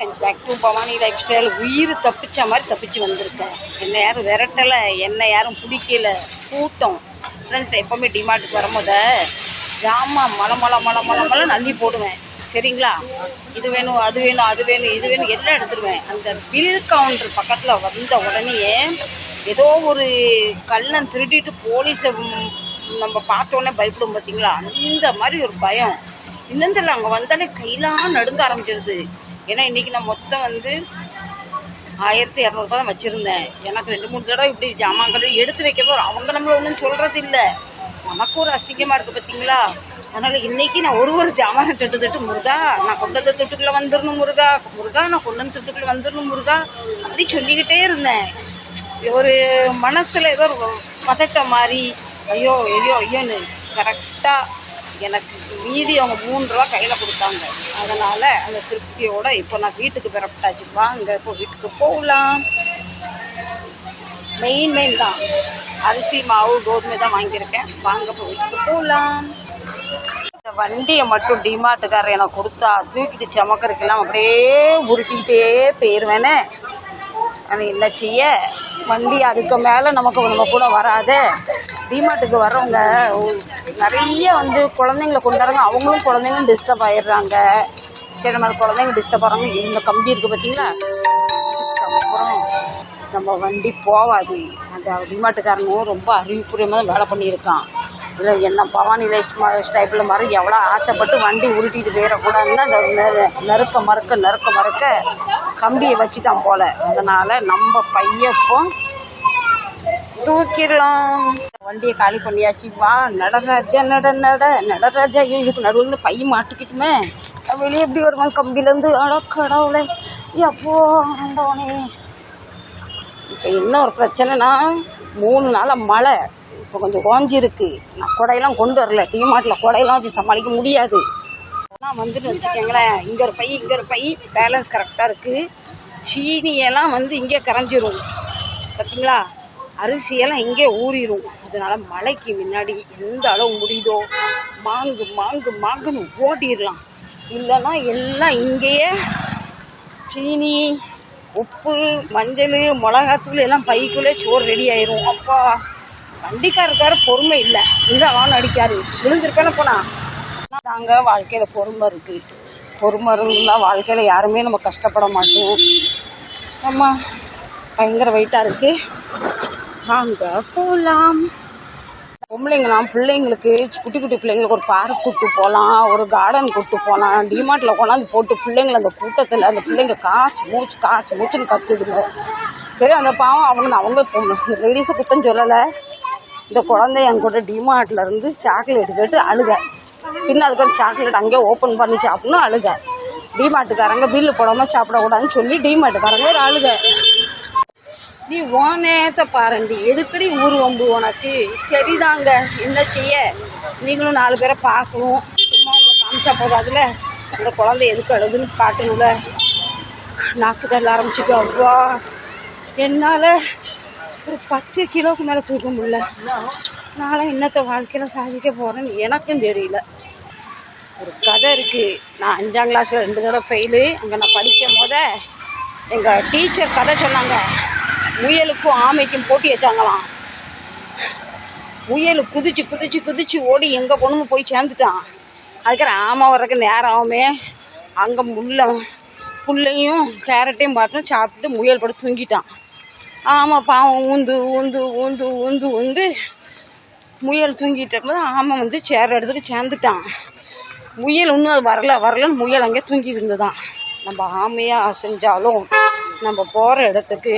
Friends back to Bhavani life style உயிர் தப்பிச்ச மாதிரி தப்பிச்சு வந்திருக்கேன். என்னை யாரும் விரட்டலை என்னை யாரும் பிடிக்கல. கூட்டம். ஃப்ரெண்ட்ஸ் எப்போவுமே டிமார்ட்டுக்கு வரும்போது ஜாமான் மலை மலை மலை மலை மலை அள்ளி போடுவேன். சரிங்களா? இது வேணும் அது வேணும் அது வேணும் இது வேணும் எல்லாம் எடுத்துருவேன். அந்த பில் கவுண்டர் பக்கத்தில் வந்த உடனே ஏதோ ஒரு கள்ளன் திருடிட்டு போலீஸை நம்ம பார்த்தோன்னே பயப்படும் பார்த்தீங்களா அந்த மாதிரி ஒரு பயம். இன்னும் தெரியல அங்கே வந்தாலே கையெல்லாம் நடுங்க ஆரம்பிச்சிருது. ஏன்னா இன்றைக்கி நான் மொத்தம் வந்து ஆயிரத்தி இரநூறுபா தான் வச்சுருந்தேன். எனக்கு ரெண்டு மூணு தடவை இப்படி ஜாமான்கள் எடுத்து வைக்க அவங்க நம்மளை ஒன்றும் சொல்கிறது இல்லை. நமக்கு ஒரு அசிங்கமாக இருக்குது பார்த்தீங்களா அதனால் இன்றைக்கி நான் ஒரு ஒரு ஜாமானை தொட்டு தொட்டு முருகா நான் கொண்டு வந்த தொட்டுக்குள்ளே வந்துடணும் முருகா. முருகா நான் கொண்டு வந்த தொட்டுக்குள்ளே வந்துடணும் முருகா. அப்படி சொல்லிக்கிட்டே இருந்தேன். ஒரு மனசில் ஏதோ ஒரு பதட்டம் மாதிரி ஐயோ ஐயோ ஐயோன்னு கரெக்டாக எனக்கு மீதி அவங்க மூணு ரூபா கையில் கொடுத்தாங்க. அதனால் அந்த திருப்தியோட இப்போ நான் வீட்டுக்கு பெறப்பட்டாச்சு. வாங்க இப்போ வீட்டுக்கு போகலாம். மெயின் மெயின் தான். அரிசி மாவு கோதுமை தான் வாங்கியிருக்கேன். வாங்க இப்போ வீட்டுக்கு போகலாம். இந்த வண்டியை மட்டும் டிமார்ட்டுக்காரர் எனக்கு கொடுத்தா தூக்கிட்டு சமக்கறக்கெல்லாம் அப்படியே உருட்டிகிட்டே போயிடுவேனே அது என்ன செய்ய? வண்டி அதுக்கு மேலே நமக்கு நம்ம கூட வராத. டிமார்ட்டுக்கு வரவங்க நிறைய வந்து குழந்தைங்கள கொண்டாடுறாங்க அவங்களும் குழந்தைங்களும் டிஸ்டர்ப் ஆயிடுறாங்க. சரி நம்ம குழந்தைங்க டிஸ்டர்ப் ஆகிறாங்க. இந்த கம்பி இருக்குது பார்த்தீங்களா அப்புறம் நம்ம வண்டி போகாது. அந்த டிமாட்டுக்காரனும் ரொம்ப அறிவுபூர்வமாக தான் வேலை பண்ணியிருக்கான். இல்லை என்ன பவானி லைஃப் டைப்பில் மாதிரி எவ்வளோ ஆசைப்பட்டு வண்டி உருட்டிட்டு போயிடக்கூடாதுன்னு அந்த நெரு- நெருக்க மறுக்க நெருக்க மறுக்க கம்பியை வச்சுட்டான் போல. அதனால் நம்ம பையப்போ தூக்கிடலாம். வண்டியை காலி பண்ணியாச்சு. வா நடராஜா நட நட. நடராஜா ஐயோ இதுக்கு நடுவில் இருந்து பை மாட்டிக்கிட்டுமே. வெளியே எப்படி வருவான்? கம்பிலேருந்து அட கடவுளே. எப்போ ஆண்டவனே. இப்போ என்ன ஒரு பிரச்சனைனா மூணு நாளாக மழை. இப்போ கொஞ்சம் ஓஞ்சிருக்கு நான் கொடையெல்லாம் கொண்டு வரல. டிமார்ட்டில் கொடையெல்லாம் வச்சு சமாளிக்க முடியாது. ஆனால் வந்துட்டு வச்சுக்கோங்களேன் இங்கே ஒரு பை இங்கே ஒரு பை. பேலன்ஸ் கரெக்டாக இருக்குது சீனியெல்லாம் வந்து இங்கே கரைஞ்சிரும். பார்த்தீங்களா அரிசியெல்லாம் இங்கே ஊறிடும் அதனால மழைக்கு முன்னாடி எந்த அளவு முடியுதோ மாங்கு மாங்கு மாங்குன்னு ஓட்டிடலாம். இல்லைன்னா எல்லாம் இங்கேயே சீனி உப்பு மஞ்சள் மிளகாத்தூள் எல்லாம் பைக்குள்ளே சோறு ரெடி ஆயிரும். அப்பா வண்டிக்காரருக்கார பொறுமை இல்லை. இந்த வான் அடிக்காரு. விழுந்திருப்பேன போனா. நாங்கள் வாழ்க்கையில் பொறுமை இருக்கு. பொறுமை இருந்தால் வாழ்க்கையில் யாருமே நம்ம கஷ்டப்பட மாட்டோம். நம்ம பயங்கர வெயிட்டாக இருக்குது வாங்க போலாம். பொம்பளைங்களாம் பிள்ளைங்களுக்கு குட்டி குட்டி பிள்ளைங்களுக்கு ஒரு பார்க் கூட்டு போகலாம் ஒரு கார்டன் கூட்டு போகலாம் டிமார்ட்டில் கொண்டாந்து போட்டு பிள்ளைங்களை அந்த கூட்டத்தில் அந்த பிள்ளைங்க காய்ச்சி மூச்சு காய்ச்சி மூச்சுன்னு கத்துதுங்க. சரி அந்த பாவம் அவங்க அவங்க லேடிஸை குத்தம் சொல்லலை. இந்த குழந்தை என் கூட டிமார்ட்டில் இருந்து சாக்லேட் கேட்டு அழுக. பின்ன அதுக்கு சாக்லேட் அங்கேயே ஓப்பன் பண்ணி சாப்பிட்ணும் அழுக. டிமார்ட்டுக்காரங்க பில்லு போடாமல் சாப்பிடக்கூடாதுன்னு சொல்லி டிமார்ட்டுக்காரங்க ஒரு அழுக. நீ உன் நேரத்தை பாருண்டி. எதுக்கடி ஊர் வம்பு உனக்கு? சரிதாங்க. என்ன செய்ய? நீங்களும் நாலு பேரை பார்க்கணும். சும்மா உங்களை காமிச்சா போதாதுல அந்த குழந்தை எதுக்கு அழுதுன்னு காட்டணும்ல? நாக்கு தள்ள ஆரம்பிச்சுட்டு அவ்வா. என்னால் ஒரு பத்து கிலோவுக்கு மேலே தூக்க முடியல. நானும் இன்னத்த வாழ்க்கையில் சாதிக்க போகிறேன்னு எனக்கும் தெரியல. ஒரு கதை இருக்குது நான் அஞ்சாம் கிளாஸில் ரெண்டு தடவை ஃபெயிலு அங்கே நான் படிக்கும் போத எங்கள் டீச்சர் கதை சொன்னாங்க. முயலுக்கும் ஆமைக்கும் போட்டி வச்சாங்களாம். முயல் குதிச்சு குதிச்சு குதிச்சு ஓடி எங்கே போகணுமோ போய் சேர்ந்துட்டான். அதுக்கப்புறம் ஆமை வர்றதுக்கு நேரம் ஆகுமே. அங்கே முள்ள புல்லையும் கேரட்டையும் பார்த்து சாப்பிட்டு முயல் படம் தூங்கிட்டான். ஆமாம் பாவம் ஊந்து ஊந்து ஊந்து ஊந்து ஊந்து முயல் தூங்கிட்டு இருக்கும்போது ஆமை வந்து சேர இடத்துக்கு சேர்ந்துட்டான். முயல் இன்னும் அது வரல வரலன்னு முயல் அங்கே தூங்கி இருந்ததான் நம்ம ஆமையாக செஞ்சாலும் நம்ம போகிற இடத்துக்கு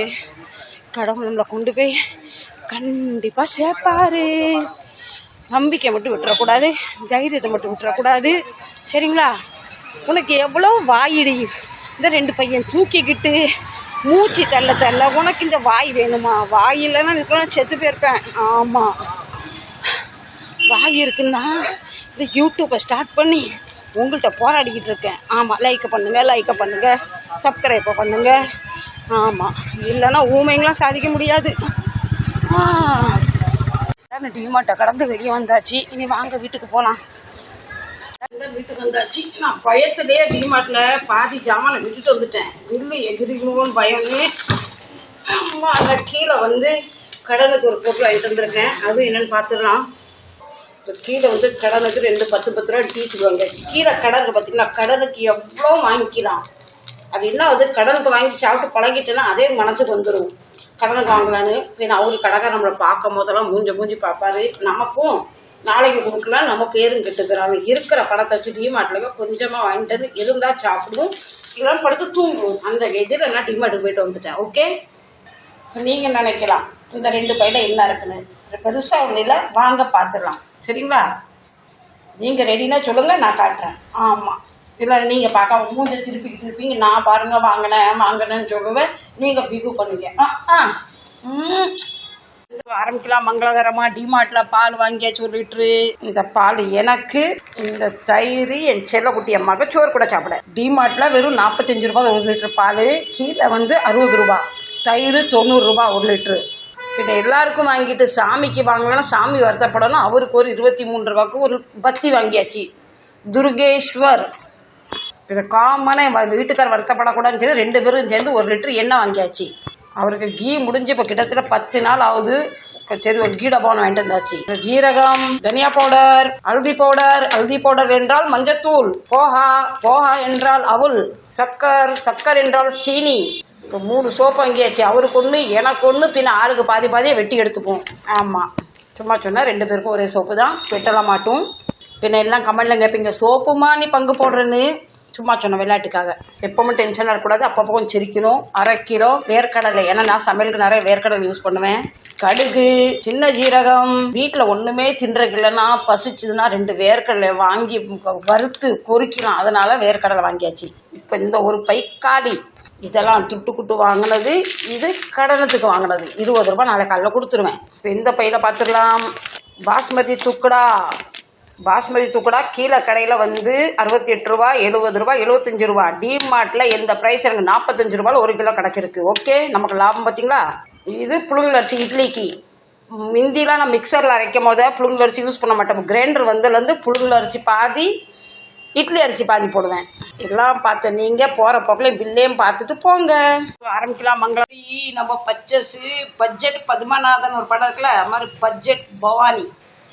கடவுள் நம்மளை கொண்டு போய் கண்டிப்பாக சேர்ப்பாரு. நம்பிக்கை மட்டும் விட்டுறக்கூடாது தைரியத்தை மட்டும் விட்டுறக்கூடாது. சரிங்களா? உனக்கு எவ்வளோ வாயிடி? இந்த ரெண்டு பையன் தூக்கிக்கிட்டு மூச்சு தள்ள தள்ள உனக்கு இந்த வாய் வேணுமா? வாய் இல்லைன்னா இதுக்கெல்லாம் செத்து போயிருப்பேன். ஆமாம் வாய் இருக்குன்னா இந்த யூடியூப்பை ஸ்டார்ட் பண்ணி உங்கள்கிட்ட போராடிக்கிட்டு இருக்கேன். ஆமாம் லைக்கை பண்ணுங்கள் லைக்கை பண்ணுங்கள் சப்ஸ்கிரைப்பை பண்ணுங்கள் ஆமாம் இல்லைன்னா ஊமைங்களாம் சாதிக்க முடியாது. டிமார்ட்டை கடந்து வெளியே வந்தாச்சு. இனி வாங்க வீட்டுக்கு போகலாம் வீட்டுக்கு வந்தாச்சு. நான் பயத்துலேயே டிமார்ட்ல பாதி ஜாமானை விட்டுட்டு வந்துட்டேன். பில்லு எகிரிமோன்னு பயமே. அம்மா அந்த கீழே வந்து கடனுக்கு ஒரு பொருள் வாங்கிட்டு வந்திருக்கேன். அது என்னன்னு பார்த்துடலாம். இப்போ கீழே வந்து கடனுக்கு ரெண்டு பத்து பத்து ரூபா டீச்சுக்குவாங்க கீழே கடனுக்கு பார்த்தீங்கன்னா கடனுக்கு எவ்வளோ வாங்கிக்கலாம்? அது என்ன அது கடனுக்கு வாங்கி சாப்பிட்டு பழகிட்டேன்னா அதே மனசுக்கு வந்துடும் கடனுக்கு வாங்கலான்னு. ஏன்னா அவரு கடைக்கார நம்மளை பார்க்கும் போதெல்லாம் மூஞ்ச மூஞ்சி பார்ப்பாரு. நமக்கும் நாளைக்கு கொடுக்கலாம். நம்ம பேரும் கெட்டுக்கிறாங்க இருக்கிற பணத்தை வச்சு டிமார்ட்டில் கொஞ்சமாக வாங்கிட்டு வந்து இருந்தால் சாப்பிடும். இல்லைன்னா படுத்து தூங்குவோம் அந்த இதில் நான் டிமார்ட்டுக்கு போயிட்டு வந்துட்டேன். ஓகே? நீங்கள் நினைக்கலாம். இந்த ரெண்டு பையில என்ன இருக்குன்னு. பெருசாக ஒன்றும் இல்லை. வாங்க பார்த்துடலாம் சரிங்களா? நீங்கள் ரெடினா சொல்லுங்கள் நான் காட்டுறேன். ஆமாம் இல்லை நீங்கள் பார்க்காம மூஞ்ச திருப்பிக்கிட்டு இருப்பீங்க. நான் பாருங்க வாங்கினேன் வாங்கினேன்னு சொல்லுவேன். நீங்கள் பிகு பண்ணுவீங்க ஆ ஆ. ஆரம்பிக்கலாம் மங்களகரமாக டிமார்ட்டில் பால் வாங்கியாச்சு ஒரு லிட்ரு இந்த பால் எனக்கு இந்த தயிர் என் செல்லக்குட்டிய மகச்சோறு கூட சாப்பிட டிமார்ட்டில் வெறும் நாற்பத்தஞ்சு ரூபா ஒரு லிட்டர் பால் கீழே வந்து அறுபது ரூபா. தயிர் தொண்ணூறுரூபா ஒரு லிட்ரு பின்ன எல்லாருக்கும் வாங்கிட்டு சாமிக்கு வாங்கலாம் சாமி வருத்தப்படணும். அவருக்கு ஒரு இருபத்தி மூணு ரூபாய்க்கு ஒரு பத்தி வாங்கியாச்சு. துர்கேஸ்வர். காமனாக என் வீட்டுக்கார் வருத்தப்படக்கூடாதுன்னு சொல்லி ரெண்டு பேரும் சேர்ந்து ஒரு லிட்டர் எண்ணெய் வாங்கியாச்சு. அவருக்கு கீ முடிஞ்சு இப்போ கிட்டத்தட்ட பத்து நாள் ஆகுது. சரி ஒரு கீ டப்பான வாங்கிட்டு வந்தாச்சு. ஜீரகம் தனியா பவுடர் அழுதி பவுடர் அழுதி பவுடர் என்றால் மஞ்சத்தூள். போஹா போஹா என்றால் அவுல். சக்கர் சக்கர் என்றால் சீனி. இப்போ மூணு சோப்பு அங்கேயாச்சு அவருக்கு ஒன்று எனக்கு ஒன்று பின்ன ஆளுக்கு பாதி பாதியை வெட்டி எடுத்துப்போம். ஆமாம் சும்மா சொன்னால் ரெண்டு பேருக்கும் ஒரே சோப்பு தான் வெட்டலாம் மாட்டோம். பின்ன எல்லாம் கமெண்ட்ல கேட்பீங்க சோப்புமா நீ பங்கு போடுறேன்னு? சும்மா சொன்ன விளையாட்டுக்காக. எப்பவும் டென்ஷனாக இருக்கக்கூடாது. அப்பப்போ கொஞ்சம் சிரிக்கணும் அரை கிலோ வேர்க்கடலை. ஏன்னா நான் சமையலுக்கு நிறைய வேர்க்கடலை யூஸ் பண்ணுவேன். கடுகு சின்ன ஜீரகம். வீட்டில் ஒன்றுமே தின்றது இல்லைன்னா பசிச்சுதுன்னா ரெண்டு வேர்க்கடலை வாங்கி வறுத்து பொறிக்கலாம். அதனால வேர்க்கடலை வாங்கியாச்சு. இப்போ இந்த ஒரு பைக்காடி. இதெல்லாம் துட்டு குட்டு வாங்கினது இது கடனத்துக்கு வாங்கினது. இருபது ரூபாய் நாளை காலையில் கொடுத்துருவேன். இப்போ இந்த பையில பார்த்துடலாம் பாஸ்மதி துக்குடா. பாஸ்மதி துக்குடா கீழே கடையில் வந்து அறுபத்தி எட்டு ரூபா எழுபது ரூபா எழுபத்தஞ்சு ரூபா. டிமார்ட்டில் எந்த ப்ரைஸ் எனக்கு நாற்பத்தஞ்சு ரூபாயில் ஒரு கிலோ கிடச்சிருக்கு. ஓகே நமக்கு லாபம் பார்த்தீங்களா இது புழுங்கல் அரிசி இட்லிக்கு. முந்திலாம் நான் மிக்சரில் அரைக்கும் போதே புழுங்கலரிசி யூஸ் பண்ண மாட்டேன். கிரைண்டர் வந்ததுலேருந்து புழுங்கல் அரிசி பாதி இட்லி அரிசி பாதி போடுவேன். எல்லாம் பார்த்து நீங்கள் போகிற போக்கில் பில்லையும் பார்த்துட்டு போங்க. ஆரம்பிக்கலாம் மங்களம் நம்ம பச்சஸு பட்ஜெட் பத்மநாதன் ஒரு படம் இருக்குல்ல அது மாதிரி பட்ஜெட் பவானி.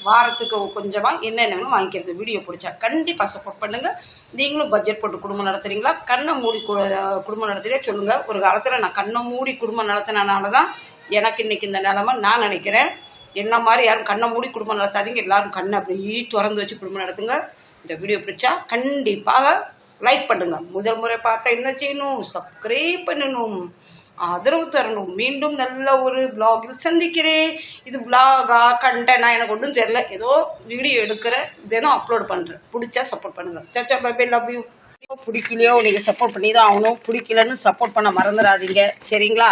வாரத்துக்கு கொஞ்சமாக என்னென்ன வேணும் வாங்கிக்கிறது. வீடியோ பிடிச்சா கண்டிப்பாக சப்போர்ட் பண்ணுங்கள் நீங்களும் பட்ஜெட் போட்டு குடும்பம் நடத்துறீங்களா? கண்ணை மூடி கு- குடும்பம் நடத்துகிறே சொல்லுங்கள் ஒரு காலத்தில் நான் கண்ணை மூடி குடும்பம் நடத்தினால தான் எனக்கு இன்னைக்கு இந்த நிலமை நான் நினைக்கிறேன். என்ன மாதிரி யாரும் கண்ணை மூடி குடும்பம் நடத்தாதீங்க. எல்லோரும் கண்ணை அப்படியே திறந்து வச்சு குடும்பம் நடத்துங்க. இந்த வீடியோ பிடிச்சா கண்டிப்பாக லைக் பண்ணுங்கள் முதல் முறை பார்த்தா என்ன செய்யணும்? சப்ஸ்கிரைப் பண்ணணும். ஆதரவு தரணும். மீண்டும் நல்ல ஒரு பிளாகில் சந்திக்கிறேன். இது பிளாகா கண்டனா எனக்கு ஒன்றும் தெரில ஏதோ வீடியோ எடுக்கிறேன் தினம் அப்லோட் பண்ணுறேன் பிடிச்சா சப்போர்ட் பண்ணுங்கள் சச்சா பை லவ் யூ பிடிக்கலையோ நீங்கள் சப்போர்ட் பண்ணி தான் ஆகணும். பிடிக்கலன்னு சப்போர்ட் பண்ண மறந்துடாதீங்க. சரிங்களா?